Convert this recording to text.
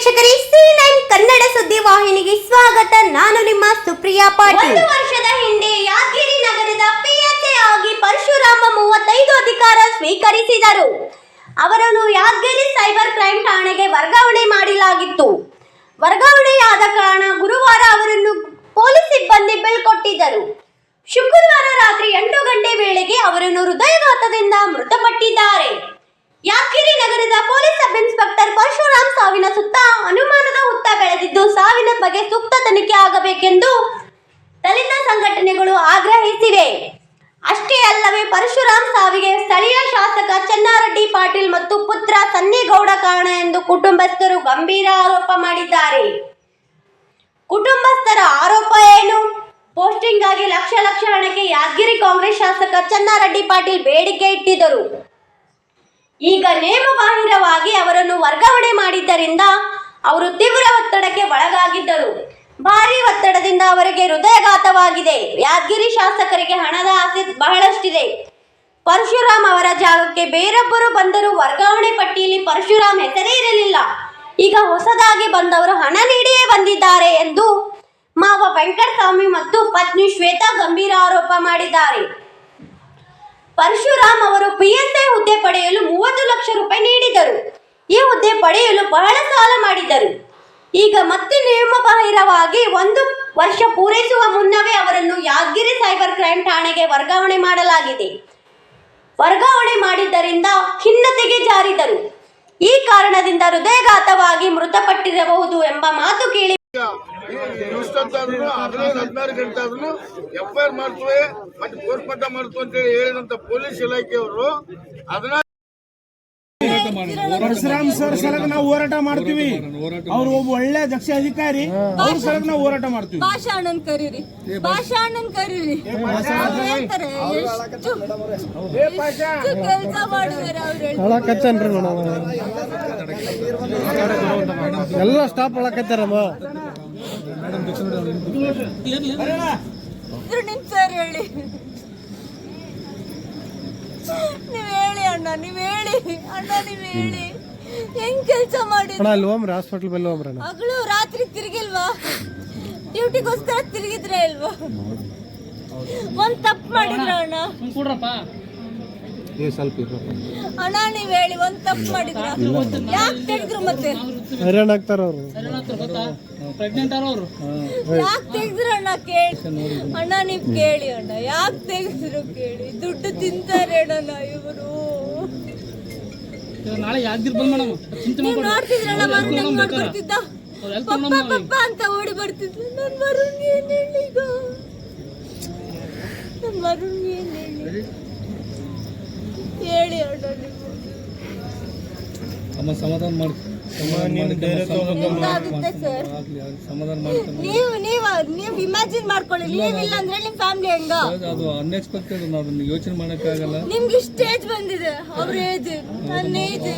ವೀಕ್ಷಕರೇ C nine Kannada ಸುದ್ದಿ ವಾಹಿನಿಗೆ ಸ್ವಾಗತ. ನಾನು ನಿಮ್ಮ ಸುಪ್ರಿಯಾ ಪಾಟೀಲ್. ಒಂದು ವರ್ಷದ ಹಿಂದೆ ಯಾದಗಿರಿ ನಗರದ ಪಿಎಸ್ಎ ಆಗಿ ಪರಶುರಾಮ ಮೂವತ್ತೈದು ಅಧಿಕಾರ ಸ್ವೀಕರಿಸಿದರು. ಅವರನ್ನು ಯಾದಗಿರಿ ಸೈಬರ್ ಕ್ರೈಮ್ ಠಾಣೆಗೆ ವರ್ಗಾವಣೆ ಮಾಡಲಾಗಿತ್ತು. ವರ್ಗಾವಣೆಯಾದ ಕಾರಣ ಗುರುವಾರ ಅವರನ್ನು ಪೊಲೀಸ್ ಸಿಬ್ಬಂದಿ ಬೀಳ್ಕೊಟ್ಟಿದ್ದರು. ಶುಕ್ರವಾರ ರಾತ್ರಿ ಎಂಟು ಗಂಟೆ ವೇಳೆಗೆ ಅವರನ್ನು ಹೃದಯಾಘಾತದಿಂದ ಮೃತಪಟ್ಟಿದ್ದಾರೆ ಯಾದಗಿರಿ ನಗರದ ಪೊಲೀಸ್ ಸಬ್ ಇನ್ಸ್ಪೆಕ್ಟರ್ ಪರಶುರಾಮ್ ಸಾವಿನ ಸುತ್ತ ಅನುಮಾನದ ಹುತ್ತ ಸಾವಿನ ಬಗ್ಗೆ ಸೂಕ್ತ ತನಿಖೆ ಆಗಬೇಕೆಂದು ದಲಿತ ಸಂಘಟನೆಗಳು ಆಗ್ರಹಿಸಿವೆ. ಅಷ್ಟೇ ಅಲ್ಲವೇ ಪರಶುರಾಮ್ ಸಾವಿಗೆ ಸ್ಥಳೀಯ ಶಾಸಕ ಚನ್ನಾರೆಡ್ಡಿ ಪಾಟೀಲ್ ಮತ್ತು ಪುತ್ರ ಸನ್ನಿಗೌಡ ಕಾರಣ ಎಂದು ಕುಟುಂಬಸ್ಥರು ಗಂಭೀರ ಆರೋಪ ಮಾಡಿದ್ದಾರೆ. ಕುಟುಂಬಸ್ಥರ ಆರೋಪ ಏನು? ಪೋಸ್ಟಿಂಗ್ ಆಗಿ ಲಕ್ಷ ಲಕ್ಷ ಹಣಕ್ಕೆ ಯಾದಗಿರಿ ಕಾಂಗ್ರೆಸ್ ಶಾಸಕ ಚನ್ನಾರೆಡ್ಡಿ ಪಾಟೀಲ್ ಬೇಡಿಕೆ ಇಟ್ಟಿದ್ದರು. ಈಗ ನೇಮ ಬಾಹಿರವಾಗಿ ಅವರನ್ನು ಮಾಡಿದ್ದರಿಂದ ಅವರು ತೀವ್ರ ಒತ್ತಡಕ್ಕೆ ಒಳಗಾಗಿದ್ದರು. ಭಾರಿ ಒತ್ತಡದಿಂದ ಅವರಿಗೆ ಹೃದಯಘಾತವಾಗಿದೆ. ಯಾದಗಿರಿ ಶಾಸಕರಿಗೆ ಹಣದ ಆಸೆ ಬಹಳಷ್ಟಿದೆ. ಪರಶುರಾಮ್ ಅವರ ಜಾಗಕ್ಕೆ ಬೇರೊಬ್ಬರು ಬಂದರೂ ವರ್ಗಾವಣೆ ಪಟ್ಟಿಯಲ್ಲಿ ಪರಶುರಾಮ್ ಹೆಸರೇ ಇರಲಿಲ್ಲ. ಈಗ ಹೊಸದಾಗಿ ಬಂದವರು ಹಣ ನೀಡಿಯೇ ಬಂದಿದ್ದಾರೆ ಎಂದು ಮಾವ ವೆಂಕಟಸ್ವಾಮಿ ಮತ್ತು ಪತ್ನಿ ಶ್ವೇತಾ ಗಂಭೀರ ಆರೋಪ ಮಾಡಿದ್ದಾರೆ. ಪರಶುರಾಮ್ ಅವರು ಪಿಎಸ್ಐ ಹುದ್ದೆ ಪಡೆಯಲು ಮೂವತ್ತು ಲಕ್ಷ ರೂಪಾಯಿ ನೀಡಿದರು. ಈ ಹುದ್ದೆ ಪಡೆಯಲು ಬಹಳ ಸಾಲ ಮಾಡಿದರು. ಈಗ ಮತ್ತೆ ನಿಯಮಬಾಹಿರವಾಗಿ ಒಂದು ವರ್ಷ ಪೂರೈಸುವ ಮುನ್ನವೇ ಅವರನ್ನು ಯಾದಗಿರಿ ಸೈಬರ್ ಕ್ರೈಮ್ ಠಾಣೆಗೆ ವರ್ಗಾವಣೆ ಮಾಡಲಾಗಿದೆ. ವರ್ಗಾವಣೆ ಮಾಡಿದ್ದರಿಂದ ಖಿನ್ನತೆಗೆ ಜಾರಿದರು. ಈ ಕಾರಣದಿಂದ ಹೃದಯಘಾತವಾಗಿ ಮೃತಪಟ್ಟಿರಬಹುದು ಎಂಬ ಮಾತು ಕೇಳಿ ಎಫ್ ಐ ಆರ್ ಮಾಡ್ತೇವೆ, ಮತ್ತೆ ಪೊಲೀಸ್ ಇಲಾಖೆಯವರು ಪರಶುರಾಮ್ ಸರ್ ಸಲಗ ನಾವು ಹೋರಾಟ ಮಾಡ್ತೀವಿ. ಅವ್ರು ಒಬ್ಬ ಒಳ್ಳೆ ದಕ್ಷ ಅಧಿಕಾರಿ ಅವ್ರ ಸಲಗ ನಾವು ಹೋರಾಟ ಮಾಡ್ತೀವಿ. ಭಾಷಾ ಅಣ್ಣನ್ ಕರೀರಿ. ಭಾಷಾ ಅಣ್ಣನ್ ಕರೀರಿ. ಅವ್ರು ಹೇಳ್ತಾರೆ ಎಷ್ಟು ಕೆಲಸ ಮಾಡಿದಾರೆ ಅವ್ರು ಹೇಳ್ತಾರೆ. ಹೇಳಕತ್ತೇನ್ರಿ ಮೇಡಮ್ ಎಲ್ಲ ಸ್ಟಾಪ್ ಒಳಕತ್ತಾರ ಇದ್ರು ನಿಮ್ ಸರ್ ಹೇಳಿ ನೀವ್ ಹೇಳಿ ಅಣ್ಣ ನೀವ್ ಹೇಳಿ. ಅಣ್ಣ ನೀವ್ ಹೇಳಿ. ಹೆಂಗ್ ಕೆಲಸ ಮಾಡಿದ್ರು ಅಣ್ಣ ಅಲ್ಲಿ ಹೋಮ್ರ ಹಾಸ್ಪಿಟಲ್ ಬೆಲ್ಲ ಹೋಮ್ರ ಅಣ್ಣ. ರಾತ್ರಿ ತಿರುಗಿಲ್ವಾ? ಡ್ಯೂಟಿಗೋಸ್ಕರ ತಿರುಗಿದ್ರೆ ಇಲ್ವಾ? ಒಂದ್ ತಪ್ಪು ಮಾಡಿದ್ರ ಅಣ್ಣ. ನೀವು ಸ್ವಲ್ಪ. ಅಣ್ಣ ನೀವ್ ಹೇಳಿ ಒಂದ್ ತಪ್ಪು ಮಾಡಿದ್ರ? ಯಾಕೆ ತೆಗೆದ್ರು ಮತ್ತೆ? ಹೈರಾಣ ಆಗ್ತಾರ ಅವರು. ಯಾಕೆ ತೆಗ್ದ್ರು ಅಣ್ಣ ಕೇಳಿ. ಅಣ್ಣ ನೀವ್ ಕೇಳಿ ಅಣ್ಣ ಯಾಕೆ ತೆಗ್ದ್ರು ಕೇಳಿ? ದುಡ್ಡು ತಿಂತಾರೆ ಅಣ್ಣ ಇವರು. ನಾಳೆ ಯಾದಗಿರಿ ಬಂದ್ ಮೇಡಮ್ ಚಿಂತೆ ನೀವ್ ನೋಡ್ತಿದ್ರಣ್ಣ ಮರುಣ್ ಹೆಂಗ್ ಮಾಡ್ಕೊಡ್ತಿದ್ದ? ಪಪ್ಪ ಪಪ್ಪ ಅಂತ ಓಡಿ ಬರ್ತಿದ್ಲು. ನನ್ ಮರುಣ್ ಏನ್ ಹೇಳಿ ಈಗ ನನ್ ಮರುಣ್ ಏನ್ ಹೇಳಿ ಅಮ್ಮ ಸಮಾಧಾನ ಮಾಡಿ ಸಮಾಧಾನ ಮಾಡಿ ನೀವು ನೀವು ನೀವು ಇಮ್ಯಾಜಿನ್ ಮಾಡ್ಕೊಳ್ಳಿ. ನೀವಿಲ್ಲ ಅಂದ್ರೆ ನಿಮ್ ಫ್ಯಾಮಿಲಿ ಹೆಂಗ? ಅದು ಅನ್ಎಕ್ಸ್ಪೆಕ್ಟೆಡ್ ಅದನ್ನ ಯೋಚನೆ ಮಾಡಕ್ಕಾಗಲ್ಲ. ನಿಮ್ಗೆ ಸ್ಟೇಜ್ ಬಂದಿದೆ. ಅವ್ರ ಏಜ್ ನನ್ನ ಏಜ್